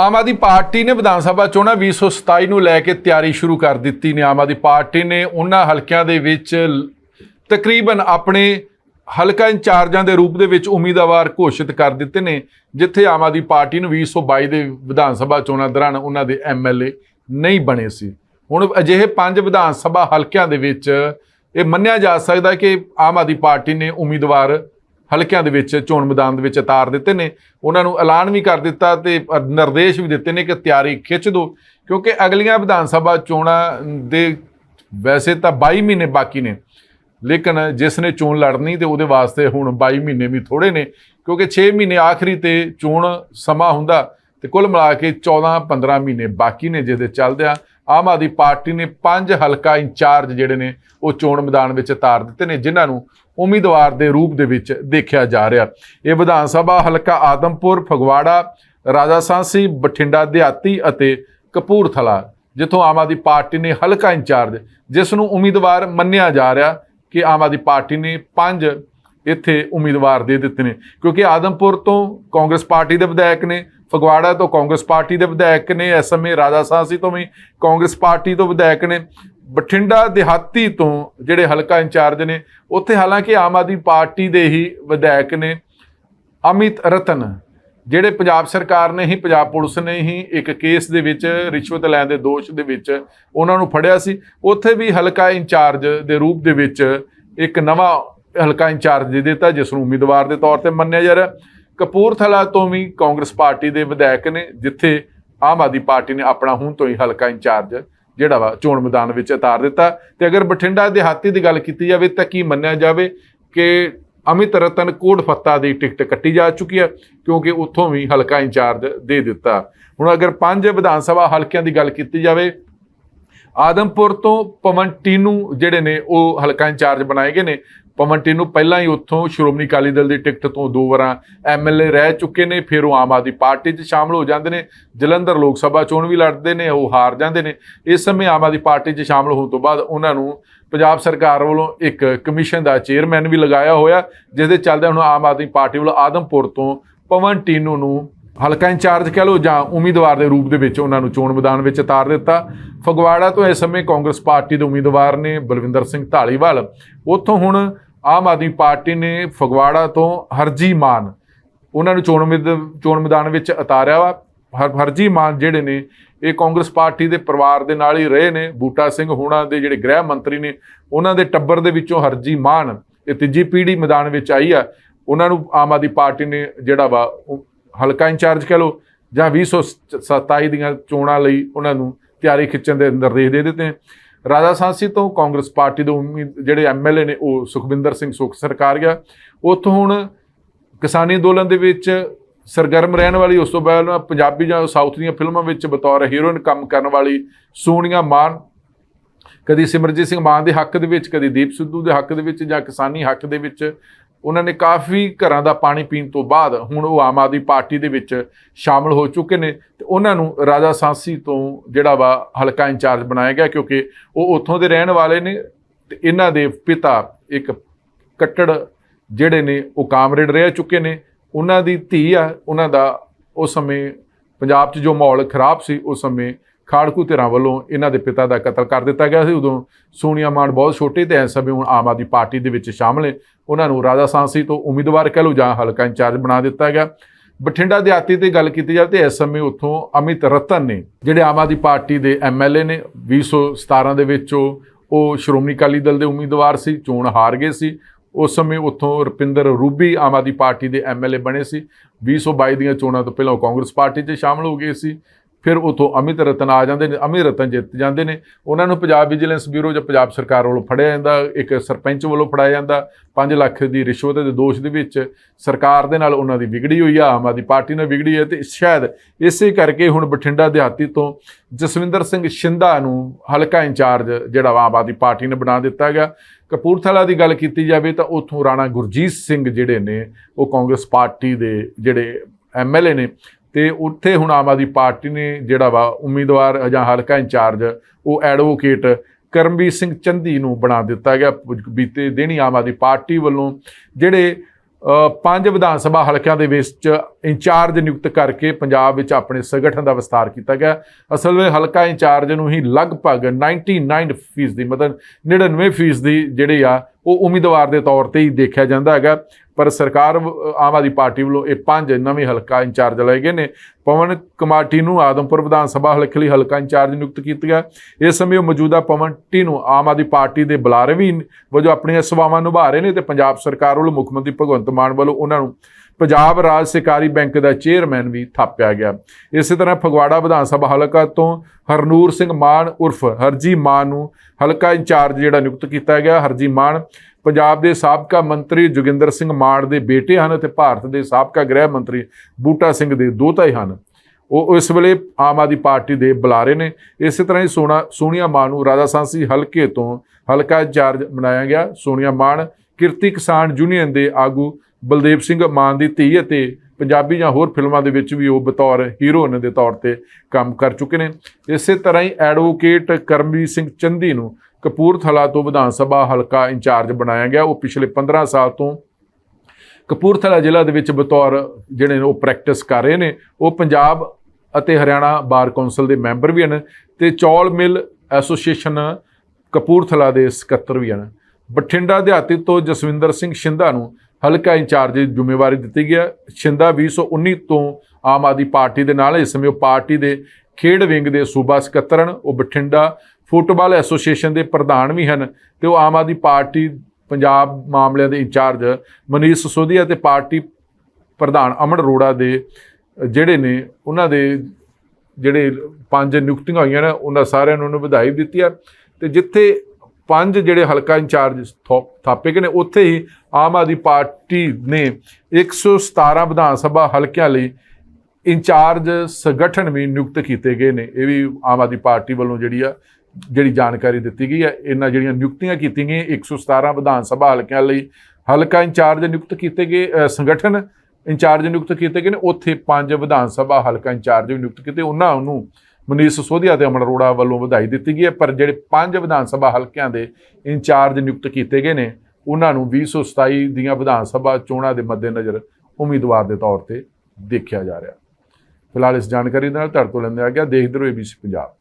ਆਮ Aadmi party ਨੇ ਵਿਧਾਨ ਸਭਾ ਚੋਣਾਂ 2027 ਨੂੰ ਲੈ ਕੇ ਤਿਆਰੀ ਸ਼ੁਰੂ ਕਰ ਦਿੱਤੀ ਨੇ। ਆਮ ਆਦਮੀ ਪਾਰਟੀ ਨੇ ਉਹਨਾਂ ਹਲਕਿਆਂ ਦੇ ਵਿੱਚ ਤਕਰੀਬਨ ਆਪਣੇ ਹਲਕਾ ਇੰਚਾਰਜਾਂ ਦੇ ਰੂਪ ਦੇ ਵਿੱਚ ਉਮੀਦਵਾਰ ਘੋਸ਼ਿਤ ਕਰ ਦਿੱਤੇ ਨੇ, ਜਿੱਥੇ ਆਮ ਆਦਮੀ ਪਾਰਟੀ ਨੂੰ 2022 ਦੇ ਵਿਧਾਨ ਸਭਾ ਚੋਣਾਂ ਦੌਰਾਨ ਉਹਨਾਂ ਦੇ ਐਮਐਲਏ ਨਹੀਂ ਬਣੇ ਸੀ। ਹੁਣ ਅਜਿਹੇ ਪੰਜ ਵਿਧਾਨ ਸਭਾ ਹਲਕਿਆਂ ਦੇ ਵਿੱਚ ਇਹ ਮੰਨਿਆ ਜਾ ਸਕਦਾ ਕਿ ਆਮ ਆਦਮੀ ਪਾਰਟੀ ਨੇ ਉਮੀਦਵਾਰ ਹਲਕਿਆਂ ਦੇ ਵਿੱਚ, ਚੋਣ ਮੈਦਾਨ ਦੇ ਵਿੱਚ ਉਤਾਰ ਦਿੱਤੇ ਨੇ। ਉਹਨਾਂ ਨੂੰ ਐਲਾਨ ਵੀ ਕਰ ਦਿੱਤਾ ਤੇ ਨਿਰਦੇਸ਼ ਵੀ ਦਿੱਤੇ ਨੇ ਕਿ ਤਿਆਰੀ ਖਿੱਚ ਦਿਓ। ਕਿਉਂਕਿ ਅਗਲੀਆਂ ਵਿਧਾਨ ਸਭਾ ਚੋਣਾਂ ਦੇ ਵੈਸੇ ਤਾਂ 22 ਮਹੀਨੇ ਬਾਕੀ ਨੇ। ਲੇਕਿਨ ਜਿਸ ਨੇ ਚੋਣ ਲੜਨੀ ਤੇ ਉਹਦੇ ਵਾਸਤੇ ਹੁਣ 22 ਮਹੀਨੇ ਵੀ ਥੋੜੇ ਨੇ। ਕਿਉਂਕਿ 6 ਮਹੀਨੇ ਆਖਰੀ ਤੇ ਚੋਣ ਸਮਾਂ ਹੁੰਦਾ ਤੇ ਕੁੱਲ ਮਿਲਾ ਕੇ 14 15 ਮਹੀਨੇ ਬਾਕੀ ਨੇ ਜਿਹਦੇ ਚੱਲਦਿਆਂ ਆਮ ਆਦਮੀ ਪਾਰਟੀ ਨੇ ਪੰਜ ਹਲਕਾ ਇੰਚਾਰਜ ਜਿਹੜੇ ਨੇ, ਉਹ ਚੋਣ ਮੈਦਾਨ ਵਿੱਚ ਉਤਾਰ ਦਿੱਤੇ ਨੇ, ਜਿਨ੍ਹਾਂ ਨੂੰ ਉਮੀਦਵਾਰ ਦੇ ਰੂਪ ਦੇ ਵਿੱਚ ਦੇਖਿਆ ਜਾ ਰਿਹਾ। ਇਹ ਵਿਧਾਨ ਸਭਾ ਹਲਕਾ ਆਦਮਪੁਰ, ਫਗਵਾੜਾ ਰਾਜਾ ਸਾਂਸੀ ਬਠਿੰਡਾ, ਦਿਹਾਤੀ ਅਤੇ ਕਪੂਰਥਲਾ, ਜਿੱਥੋਂ ਆਮ ਆਦਮੀ ਪਾਰਟੀ ਨੇ ਹਲਕਾ ਇੰਚਾਰਜ, ਜਿਸ ਨੂੰ ਉਮੀਦਵਾਰ ਮੰਨਿਆ ਜਾ ਰਿਹਾ ਕਿ ਆਮ ਆਦਮੀ ਪਾਰਟੀ ਨੇ ਪੰਜ ਇੱਥੇ ਉਮੀਦਵਾਰ ਦੇ ਦਿੱਤੇ ਨੇ। ਕਿਉਂਕਿ ਆਦਮਪੁਰ ਤੋਂ ਕਾਂਗਰਸ ਪਾਰਟੀ ਦੇ ਵਿਧਾਇਕ ਨੇ, ਫਗਵਾੜਾ ਤੋਂ ਕਾਂਗਰਸ ਪਾਰਟੀ ਦੇ ਵਿਧਾਇਕ ਨੇ ਇਸ ਸਮੇਂ ਰਾਜਾ ਸਾਂਸੀ ਤੋਂ ਵੀ ਕਾਂਗਰਸ ਪਾਰਟੀ ਤੋਂ ਵਿਧਾਇਕ ਨੇ। ਬਠਿੰਡਾ ਦਿਹਾਤੀ ਤੋਂ ਜਿਹੜੇ ਹਲਕਾ ਇੰਚਾਰਜ ਨੇ, ਉੱਥੇ ਹਾਲਾਂਕਿ ਆਮ ਆਦਮੀ ਪਾਰਟੀ ਦੇ ਹੀ ਵਿਧਾਇਕ ਨੇ, ਅਮਿਤ ਰਤਨ, ਜਿਹੜੇ ਪੰਜਾਬ ਸਰਕਾਰ ਨੇ ਹੀ, ਪੰਜਾਬ ਪੁਲਿਸ ਨੇ ਹੀ ਇੱਕ ਕੇਸ ਦੇ ਵਿੱਚ ਰਿਸ਼ਵਤ ਲੈਣ ਦੇ ਦੋਸ਼ ਦੇ ਵਿੱਚ ਉਹਨਾਂ ਨੂੰ ਫੜਿਆ ਸੀ। ਉੱਥੇ ਵੀ ਹਲਕਾ ਇੰਚਾਰਜ ਦੇ ਰੂਪ ਦੇ ਵਿੱਚ ਇੱਕ ਨਵਾਂ ਹਲਕਾ ਇੰਚਾਰਜ ਦੇ ਦਿੱਤਾ, ਜਿਸ ਨੂੰ ਉਮੀਦਵਾਰ ਦੇ ਤੌਰ ਤੇ ਮੰਨਿਆ ਜਾ ਰਿਹਾ। ਕਪੂਰਥਲਾ ਤੋਂ ਵੀ ਕਾਂਗਰਸ ਪਾਰਟੀ ਦੇ ਵਿਧਾਇਕ ਨੇ, ਜਿੱਥੇ ਆਮ ਆਦਮੀ ਪਾਰਟੀ ਨੇ ਆਪਣਾ ਹੁਣ ਤੋਂ ਹੀ ਹਲਕਾ ਇੰਚਾਰਜ, ਜਿਹੜਾ ਵਾ ਚੋਣ ਮੈਦਾਨ ਵਿੱਚ ਉਤਾਰ ਦਿੱਤਾ। ਤੇ ਅਗਰ ਬਠਿੰਡਾ ਦਿਹਾਤੀ ਦੀ ਗੱਲ ਕੀਤੀ ਜਾਵੇ, ਤਾਂ ਕੀ ਮੰਨਿਆ ਜਾਵੇ ਕਿ ਅਮਿਤ ਰਤਨ ਕੋਟ ਫੱਤਾ ਦੀ ਟਿਕਟ ਕੱਟੀ ਜਾ ਚੁੱਕੀ ਹੈ, ਕਿਉਂਕਿ ਉੱਥੋਂ ਵੀ ਹਲਕਾ ਇੰਚਾਰਜ ਦੇ ਦਿੱਤਾ। ਹੁਣ ਅਗਰ ਪੰਜ ਵਿਧਾਨ ਸਭਾ ਹਲਕਿਆਂ ਦੀ ਗੱਲ ਕੀਤੀ ਜਾਵੇ ਆਦਮਪੁਰ ਤੋਂ ਪਵਨ ਟੀਨੂ ਜਿਹੜੇ ਨੇ, ਉਹ ਹਲਕਾ ਇੰਚਾਰਜ ਬਣਾਏ ਗਏ ਨੇ। ਪਵਨ ਟੀਨੂ ਪਹਿਲਾਂ ਹੀ ਉੱਥੋਂ ਸ਼੍ਰੋਮਣੀ ਅਕਾਲੀ ਦਲ ਦੀ ਟਿਕਟ ਤੋਂ ਦੋ ਵਾਰਾਂ ਐਮਐਲਏ ਰਹਿ ਚੁੱਕੇ ਨੇ, ਫਿਰ ਉਹ ਆਮ ਆਦਮੀ ਪਾਰਟੀ 'ਚ ਸ਼ਾਮਲ ਹੋ ਜਾਂਦੇ ਨੇ। ਜਲੰਧਰ ਲੋਕ ਸਭਾ ਚੋਣ ਵੀ ਲੜਦੇ ਨੇ, ਉਹ ਹਾਰ ਜਾਂਦੇ ਨੇ। ਇਸ ਸਮੇਂ ਆਮ ਆਦਮੀ ਪਾਰਟੀ 'ਚ ਸ਼ਾਮਲ ਹੋਣ ਤੋਂ ਬਾਅਦ ਉਹਨਾਂ ਨੂੰ ਪੰਜਾਬ ਸਰਕਾਰ ਵੱਲੋਂ ਇੱਕ ਕਮਿਸ਼ਨ ਦਾ ਚੇਅਰਮੈਨ ਵੀ ਲਗਾਇਆ ਹੋਇਆ, ਜਿਸ ਦੇ ਚੱਲਦੇ ਹੁਣ ਆਮ ਆਦਮੀ ਪਾਰਟੀ ਵੱਲੋਂ ਆਦਮਪੁਰ ਤੋਂ ਪਵਨ ਟੀਨੂ ਨੂੰ ਹਲਕਾ ਇੰਚਾਰਜ ਕਹਿ ਲਓ ਜਾਂ ਉਮੀਦਵਾਰ ਦੇ ਰੂਪ ਦੇ ਵਿੱਚ ਉਹਨਾਂ ਨੂੰ ਚੋਣ ਮੈਦਾਨ ਵਿੱਚ ਉਤਾਰ ਦਿੱਤਾ। ਫਗਵਾੜਾ ਤੋਂ ਇਸ ਸਮੇਂ ਕਾਂਗਰਸ ਪਾਰਟੀ ਦੇ ਉਮੀਦਵਾਰ ਨੇ ਬਲਵਿੰਦਰ ਸਿੰਘ ਢਾਲੀਵਾਲ। ਉੱਥੋਂ ਹੁਣ ਆਮ ਆਦਮੀ ਪਾਰਟੀ ਨੇ ਫਗਵਾੜਾ ਤੋਂ ਹਰਜੀ ਮਾਨ ਉਹਨਾਂ ਨੂੰ ਚੋਣ ਮੈਦ- ਚੋਣ ਮੈਦਾਨ ਵਿੱਚ ਉਤਾਰਿਆ ਵਾ। ਹਰ, ਹਰਜੀ ਮਾਨ ਜਿਹੜੇ ਨੇ, ਇਹ ਕਾਂਗਰਸ ਪਾਰਟੀ ਦੇ ਪਰਿਵਾਰ ਦੇ ਨਾਲ ਹੀ ਰਹੇ ਨੇ। ਬੂਟਾ ਸਿੰਘ ਹੋਣਾ ਦੇ ਜਿਹੜੇ ਗ੍ਰਹਿ ਮੰਤਰੀ ਨੇ, ਉਹਨਾਂ ਦੇ ਟੱਬਰ ਦੇ ਵਿੱਚੋਂ ਹਰਜੀ ਮਾਨ ਇਹ ਤੀਜੀ ਪੀੜ੍ਹੀ ਮੈਦਾਨ ਵਿੱਚ ਆਈ ਆ। ਉਹਨਾਂ ਨੂੰ ਆਮ ਆਦਮੀ ਪਾਰਟੀ ਨੇ ਜਿਹੜਾ ਵਾ, ਉਹ ਹਲਕਾ ਇੰਚਾਰਜ ਕਹਿ ਲਓ ਜਾਂ 2027 ਦੀਆਂ ਚੋਣਾਂ ਲਈ ਉਹਨਾਂ ਨੂੰ ਤਿਆਰੀ ਖਿੱਚਣ ਦੇ ਨਿਰਦੇਸ਼ ਦੇ ਦਿੱਤੇ ਰਾਜਾ ਸਾਂਸੀ ਤੋਂ ਕਾਂਗਰਸ ਪਾਰਟੀ ਦੇ ਉਮੀਦ ਜਿਹੜੇ ਐਮਐਲਏ ਨੇ ਉਹ ਸੁਖਵਿੰਦਰ ਸਿੰਘ ਸੁਖ ਸਰਕਾਰ ਗਿਆ। ਉੱਥੋਂ ਹੁਣ ਕਿਸਾਨੀ ਅੰਦੋਲਨ ਦੇ ਵਿੱਚ ਸਰਗਰਮ ਰਹਿਣ ਵਾਲੀ, ਉਸ ਤੋਂ ਬਾਅਦ ਪੰਜਾਬੀ ਜਾਂ ਸਾਊਥ ਦੀਆਂ ਫਿਲਮਾਂ ਵਿੱਚ ਬਤੌਰ ਹੀਰੋਇਨ ਕੰਮ ਕਰਨ ਵਾਲੀ ਸੋਨੀਆ ਮਾਨ, ਕਦੀ ਸਿਮਰਜੀਤ ਸਿੰਘ ਮਾਨ ਦੇ ਹੱਕ ਦੇ ਵਿੱਚ, ਕਦੀ ਦੀਪ ਸਿੱਧੂ ਦੇ ਹੱਕ ਦੇ ਵਿੱਚ ਜਾਂ ਕਿਸਾਨੀ ਹੱਕ ਦੇ ਵਿੱਚ ਉਹਨਾਂ ਨੇ ਕਾਫੀ ਘਰਾਂ ਦਾ ਪਾਣੀ ਪੀਣ ਤੋਂ ਬਾਅਦ ਹੁਣ ਉਹ ਆਮ ਆਦਮੀ ਪਾਰਟੀ ਦੇ ਵਿੱਚ ਸ਼ਾਮਲ ਹੋ ਚੁੱਕੇ ਨੇ ਤੇ ਉਹਨਾਂ ਨੂੰ ਰਾਜਾ ਸਾਂਸੀ ਤੋਂ ਜਿਹੜਾ ਵਾ ਹਲਕਾ ਇੰਚਾਰਜ ਬਣਾਇਆ ਗਿਆ ਕਿਉਂਕਿ ਉਹ ਉੱਥੋਂ ਦੇ ਰਹਿਣ ਵਾਲੇ ਨੇ ਤੇ ਇਹਨਾਂ ਦੇ ਪਿਤਾ ਇੱਕ ਕੱਟੜ ਜਿਹੜੇ ਨੇ ਉਹ ਕਾਮਰੇਡ ਰਹਿ ਚੁੱਕੇ ਨੇ। ਉਹਨਾਂ ਦੀ ਧੀ ਆ, ਉਹਨਾਂ ਦਾ ਉਸ ਸਮੇਂ ਪੰਜਾਬ 'ਚ ਜੋ ਮਾਹੌਲ ਖਰਾਬ ਸੀ, ਉਸ ਸਮੇਂ ਖਾੜਕੂ ਧਿਰਾਂ ਵੱਲੋਂ ਇਹਨਾਂ ਦੇ ਪਿਤਾ ਦਾ ਕਤਲ ਕਰ ਦਿੱਤਾ ਗਿਆ ਸੀ। ਉਦੋਂ ਸੋਨੀਆ ਮਾਨ ਬਹੁਤ ਛੋਟੇ ਤੇ ਇਸ ਸਮੇਂ ਹੁਣ ਆਮ ਆਦਮੀ ਪਾਰਟੀ ਦੇ ਵਿੱਚ ਸ਼ਾਮਲ ਹੈ ਉਹਨਾਂ ਨੂੰ ਰਾਜਾ ਸਾਂਸੀ ਤੋਂ ਉਮੀਦਵਾਰ ਕਹਿ ਲਓ ਜਾਂ ਹਲਕਾ ਇੰਚਾਰਜ ਬਣਾ ਦਿੱਤਾ ਗਿਆ। ਬਠਿੰਡਾ ਦਿਹਾਤੀ ਤੇ ਗੱਲ ਕੀਤੀ ਜਾਵੇ ਤੇ ਇਸ ਸਮੇਂ ਉੱਥੋਂ ਅਮਿਤ ਰਤਨ ਨੇ, ਜਿਹੜੇ ਆਮ ਆਦਮੀ ਪਾਰਟੀ ਦੇ ਐਮਐਲਏ ਨੇ 2017 ਦੇ ਵਿੱਚ ਉਹ ਸ਼੍ਰੋਮਣੀ ਅਕਾਲੀ ਦਲ ਦੇ ਉਮੀਦਵਾਰ ਸੀ, ਚੋਣ ਹਾਰ ਗਏ ਸੀ। ਉਸ ਸਮੇਂ ਉੱਥੋਂ ਰੁਪਿੰਦਰ ਰੂਬੀ ਆਮ ਆਦਮੀ ਪਾਰਟੀ ਦੇ ਐਮਐਲਏ ਬਣੇ ਸੀ। 2022 ਦੀਆਂ ਚੋਣਾਂ ਤੋਂ ਪਹਿਲਾਂ ਉਹ ਕਾਂਗਰਸ ਪਾਰਟੀ 'ਚ ਸ਼ਾਮਲ ਹੋ ਗਏ ਸੀ। ਫਿਰ ਉਥੋਂ ਅਮਿਤ ਰਤਨ ਆ ਜਾਂਦੇ ਨੇ, ਅਮਿਤ ਰਤਨ ਜਿੱਤ ਜਾਂਦੇ ਨੇ। ਉਹਨਾਂ ਨੂੰ ਪੰਜਾਬ ਵਿਜੀਲੈਂਸ ਬਿਊਰੋ ਜਾਂ ਪੰਜਾਬ ਸਰਕਾਰ ਵੱਲੋਂ ਫੜਿਆ ਜਾਂਦਾ, ਇੱਕ ਸਰਪੰਚ ਵੱਲੋਂ ਫੜਾਇਆ ਜਾਂਦਾ। 5 ਲੱਖ ਦੀ ਰਿਸ਼ਵਤ ਦੇ ਦੋਸ਼ ਦੇ ਵਿੱਚ ਸਰਕਾਰ ਦੇ ਨਾਲ ਉਹਨਾਂ ਦੀ ਵਿਗੜੀ ਹੋਈ ਆ ਆਮ ਆਦਮੀ ਪਾਰਟੀ ਨਾਲ ਵਿਗੜੀ ਹੈ ਤੇ ਸ਼ਾਇਦ ਇਸੇ ਕਰਕੇ ਹੁਣ ਬਠਿੰਡਾ ਦਿਹਾਤੀ ਤੋਂ ਜਸਵਿੰਦਰ ਸਿੰਘ ਸ਼ਿੰਦਾ ਨੂੰ ਹਲਕਾ ਇੰਚਾਰਜ ਜਿਹੜਾ ਆਮ ਆਦਮੀ ਪਾਰਟੀ ਨੇ ਬਣਾ ਦਿੱਤਾ ਗਿਆ। ਕਪੂਰਥਲਾ ਦੀ ਗੱਲ ਕੀਤੀ ਜਾਵੇ ਤਾਂ ਉਥੋਂ ਰਾਣਾ ਗੁਰਜੀਤ ਸਿੰਘ ਜਿਹੜੇ ਨੇ, ਉਹ ਕਾਂਗਰਸ ਪਾਰਟੀ ਦੇ ਜਿਹੜੇ ਐਮਐਲਏ ਨੇ ਤੇ ਉੱਥੇ ਹੁਣ ਆਮ ਆਦਮੀ ਪਾਰਟੀ ਨੇ ਜਿਹੜਾ ਵਾ ਉਮੀਦਵਾਰ ਜਾਂ ਹਲਕਾ ਇੰਚਾਰਜ, ਉਹ ਐਡਵੋਕੇਟ ਕਰਮਵੀਰ ਸਿੰਘ ਚੰਦੀ ਨੂੰ ਬਣਾ ਦਿੱਤਾ ਗਿਆ। ਬੀਤੇ ਦਿਨੀ ਆਮ ਆਦਮੀ ਪਾਰਟੀ ਵੱਲੋਂ ਜਿਹੜੇ ਪੰਜ ਵਿਧਾਨ ਸਭਾ ਹਲਕਿਆਂ ਦੇ ਵਿੱਚ ਇੰਚਾਰਜ ਨਿਯੁਕਤ ਕਰਕੇ ਪੰਜਾਬ ਵਿੱਚ ਆਪਣੇ ਸੰਗਠਨ ਦਾ ਵਿਸਤਾਰ ਕੀਤਾ ਗਿਆ। ਅਸਲ ਵਿੱਚ ਹਲਕਾ ਇੰਚਾਰਜ ਨੂੰ ਹੀ ਲਗਭਗ 99% ਦੀ ਮਤਲਬ 99% ਦੀ ਜਿਹੜੇ ਆ, ਉਹ ਉਮੀਦਵਾਰ ਦੇ ਤੌਰ ਤੇ ਹੀ ਦੇਖਿਆ ਜਾਂਦਾ ਹੈਗਾ। ਪਰ ਸਰਕਾਰ ਆਮ ਆਦਮੀ ਪਾਰਟੀ ਵੱਲੋਂ ਇਹ ਪੰਜ ਨਵੇਂ ਹਲਕਾ ਇੰਚਾਰਜ ਲਏ ਗਏ ਨੇ। ਪਵਨ ਕਮਾਟੀ ਨੂੰ ਆਦਮਪੁਰ ਵਿਧਾਨ ਸਭਾ ਹਲਕੇ ਲਈ ਹਲਕਾ ਇੰਚਾਰਜ ਨਿਯੁਕਤ ਕੀਤਾ ਗਿਆ। ਇਸ ਸਮੇਂ ਉਹ ਮੌਜੂਦਾ ਪਵਨ ਟੀ ਨੂੰ ਆਮ ਆਦਮੀ ਪਾਰਟੀ ਦੇ ਬੁਲਾਰੇ ਵੀ ਵਜੋਂ ਆਪਣੀਆਂ ਸੇਵਾਵਾਂ ਨਿਭਾ ਰਹੇ ਨੇ ਤੇ ਪੰਜਾਬ ਸਰਕਾਰ ਵੱਲੋਂ ਮੁੱਖ ਮੰਤਰੀ ਭਗਵੰਤ ਮਾਨ ਵੱਲੋਂ ਉਹਨਾਂ ਨੂੰ ਪੰਜਾਬ ਰਾਜ ਸਹਿਕਾਰੀ ਬੈਂਕ ਦਾ ਚੇਅਰਮੈਨ ਵੀ ਥਾਪਿਆ ਗਿਆ। ਇਸੇ ਤਰ੍ਹਾਂ ਫਗਵਾੜਾ ਵਿਧਾਨ ਸਭਾ ਹਲਕਾ ਤੋਂ ਹਰਨੂਰ ਸਿੰਘ ਮਾਨ ਉਰਫ ਹਰਜੀ ਮਾਨ ਨੂੰ ਹਲਕਾ ਇੰਚਾਰਜ ਜਿਹੜਾ ਨਿਯੁਕਤ ਕੀਤਾ ਗਿਆ। ਹਰਜੀ ਮਾਨ ਪੰਜਾਬ ਦੇ ਸਾਬਕਾ ਮੰਤਰੀ ਜੋਗਿੰਦਰ ਸਿੰਘ ਮਾਨ ਦੇ ਬੇਟੇ ਹਨ ਅਤੇ ਭਾਰਤ ਦੇ ਸਾਬਕਾ ਗ੍ਰਹਿ ਮੰਤਰੀ ਬੂਟਾ ਸਿੰਘ ਦੇ ਦੋਤਾ ਹੀ ਹਨ। ਉਹ ਇਸ ਵੇਲੇ ਆਮ ਆਦਮੀ ਪਾਰਟੀ ਦੇ ਬੁਲਾਰੇ ਨੇ। ਇਸੇ ਤਰ੍ਹਾਂ ਹੀ ਸੋਨਾ ਸੋਨੀਆ ਮਾਨ ਨੂੰ ਰਾਜਾ ਸਾਂਸੀ ਹਲਕੇ ਤੋਂ ਹਲਕਾ ਇੰਚਾਰਜ ਬਣਾਇਆ ਗਿਆ। ਸੋਨੀਆ ਮਾਨ ਕਿਰਤੀ ਕਿਸਾਨ ਯੂਨੀਅਨ ਦੇ ਆਗੂ ਬਲਦੇਵ ਸਿੰਘ ਮਾਨ ਦੀ ਧੀ ਅਤੇ ਪੰਜਾਬੀ ਜਾਂ ਹੋਰ ਫਿਲਮਾਂ ਦੇ ਵਿੱਚ ਵੀ ਉਹ ਬਤੌਰ ਹੀਰੋਇਨ ਦੇ ਤੌਰ ਤੇ ਕੰਮ ਕਰ ਚੁੱਕੇ ਨੇ। ਇਸੇ ਤਰ੍ਹਾਂ ਹੀ ਐਡਵੋਕੇਟ ਕਰਮਵੀਰ ਸਿੰਘ ਚੰਦੀ ਨੂੰ ਕਪੂਰਥਲਾ ਤੋਂ ਵਿਧਾਨ ਸਭਾ ਹਲਕਾ ਇੰਚਾਰਜ ਬਣਾਇਆ ਗਿਆ। ਉਹ ਪਿਛਲੇ 15 ਸਾਲ ਤੋਂ ਕਪੂਰਥਲਾ ਜ਼ਿਲ੍ਹਾ ਦੇ ਵਿੱਚ ਬਤੌਰ ਜਿਹੜੇ ਨੇ ਉਹ ਪ੍ਰੈਕਟਿਸ ਕਰ ਰਹੇ ਨੇ। ਉਹ ਪੰਜਾਬ ਅਤੇ ਹਰਿਆਣਾ ਬਾਰ ਕੌਂਸਲ ਦੇ ਮੈਂਬਰ ਵੀ ਹਨ ਤੇ ਚੌਲ ਮਿਲ ਐਸੋਸੀਏਸ਼ਨ ਕਪੂਰਥਲਾ ਦੇ ਸਕੱਤਰ ਵੀ ਹਨ। ਬਠਿੰਡਾ ਦਿਹਾਤੀ ਤੋਂ ਜਸਵਿੰਦਰ ਸਿੰਘ ਸ਼ਿੰਦਾ ਨੂੰ ਹਲਕਾ ਇੰਚਾਰਜ ਦੀ ਜ਼ਿੰਮੇਵਾਰੀ ਦਿੱਤੀ ਗਈ ਹੈ। ਸ਼ਿੰਦਾ 2019 ਤੋਂ ਆਮ ਆਦਮੀ ਪਾਰਟੀ ਦੇ ਨਾਲ, ਇਸ ਸਮੇਂ ਉਹ ਪਾਰਟੀ ਦੇ ਖੇਡ ਵਿੰਗ ਦੇ ਸੂਬਾ ਸਕੱਤਰ ਉਹ ਬਠਿੰਡਾ ਫੁੱਟਬਾਲ ਐਸੋਸੀਏਸ਼ਨ ਦੇ ਪ੍ਰਧਾਨ ਵੀ ਹਨ ਤੇ ਉਹ ਆਮ ਆਦਮੀ ਪਾਰਟੀ ਪੰਜਾਬ ਮਾਮਲਿਆਂ ਦੇ ਇੰਚਾਰਜ ਮਨੀਸ਼ ਸੋਧੀਆ ਤੇ ਪਾਰਟੀ ਪ੍ਰਧਾਨ ਅਮਨ ਅਰੋੜਾ ਦੇ ਜਿਹੜੇ ਨੇ, ਉਹਨਾਂ ਦੇ ਜਿਹੜੇ ਪੰਜ ਨਿਯੁਕਤੀਆਂ ਹੋਈਆਂ ਨੇ, ਉਹਨਾਂ ਸਾਰਿਆਂ ਨੂੰ ਉਹਨੂੰ ਵਧਾਈ ਦਿੱਤੀ ਆ ਤੇ ਜਿੱਥੇ ਪੰਜ ਜਿਹੜੇ ਹਲਕਾ ਇੰਚਾਰਜ ਥੋ- ਥਾਪੇ ਗਏ ਨੇ, ਉੱਥੇ ਹੀ ਆਮ ਆਦਮੀ ਪਾਰਟੀ ਨੇ 117 ਵਿਧਾਨ ਸਭਾ ਹਲਕਿਆਂ ਲਈ ਇੰਚਾਰਜ ਸੰਗਠਨ ਵੀ ਨਿਯੁਕਤ ਕੀਤੇ ਗਏ ਨੇ। ਇਹ ਵੀ ਆਮ ਆਦਮੀ ਪਾਰਟੀ ਵੱਲੋਂ ਜਿਹੜੀ ਆ, ਜਿਹੜੀ ਜਾਣਕਾਰੀ ਦਿੱਤੀ ਗਈ ਹੈ ਇਹਨਾਂ ਜਿਹੜੀਆਂ ਨਿਯੁਕਤੀਆਂ ਕੀਤੀਆਂ ਗਈਆਂ 117 ਵਿਧਾਨ ਸਭਾ ਹਲਕਿਆਂ ਲਈ ਹਲਕਾ ਇੰਚਾਰਜ ਨਿਯੁਕਤ ਕੀਤੇ ਗਏ ਸੰਗਠਨ ਇੰਚਾਰਜ ਨਿਯੁਕਤ ਕੀਤੇ ਗਏ ਨੇ, ਉੱਥੇ ਪੰਜ ਵਿਧਾਨ ਸਭਾ ਹਲਕਾ ਇੰਚਾਰਜ ਵੀ ਨਿਯੁਕਤ ਕੀਤੇ, ਉਹਨਾਂ ਨੂੰ ਮਨੀਸ਼ ਸੋਧੀਆ ਤੇ ਅਮਨ ਅਰੋੜਾ ਵੱਲੋਂ ਵਧਾਈ ਦਿੱਤੀ ਗਈ ਹੈ, ਪਰ ਜਿਹੜੇ ਪੰਜ ਵਿਧਾਨ ਸਭਾ ਹਲਕਿਆਂ ਦੇ ਇੰਚਾਰਜ ਨਿਯੁਕਤ ਕੀਤੇ ਗਏ ਨੇ, ਉਹਨਾਂ ਨੂੰ 2027 ਦੀਆਂ ਵਿਧਾਨ ਸਭਾ ਚੋਣਾਂ ਦੇ ਮੱਦੇਨਜ਼ਰ ਉਮੀਦਵਾਰ ਦੇ ਤੌਰ ਤੇ ਦੇਖਿਆ ਜਾ ਰਿਹਾ। ਫਿਲਹਾਲ ਇਸ ਜਾਣਕਾਰੀ ਦੇ ਨਾਲ ਤੁਹਾਡੇ ਤੋਂ ਲੈਂਦੇ ਆ ਗਿਆ ਦੇਖਦੇ ਰਹੋ ABC ਪੰਜਾਬ।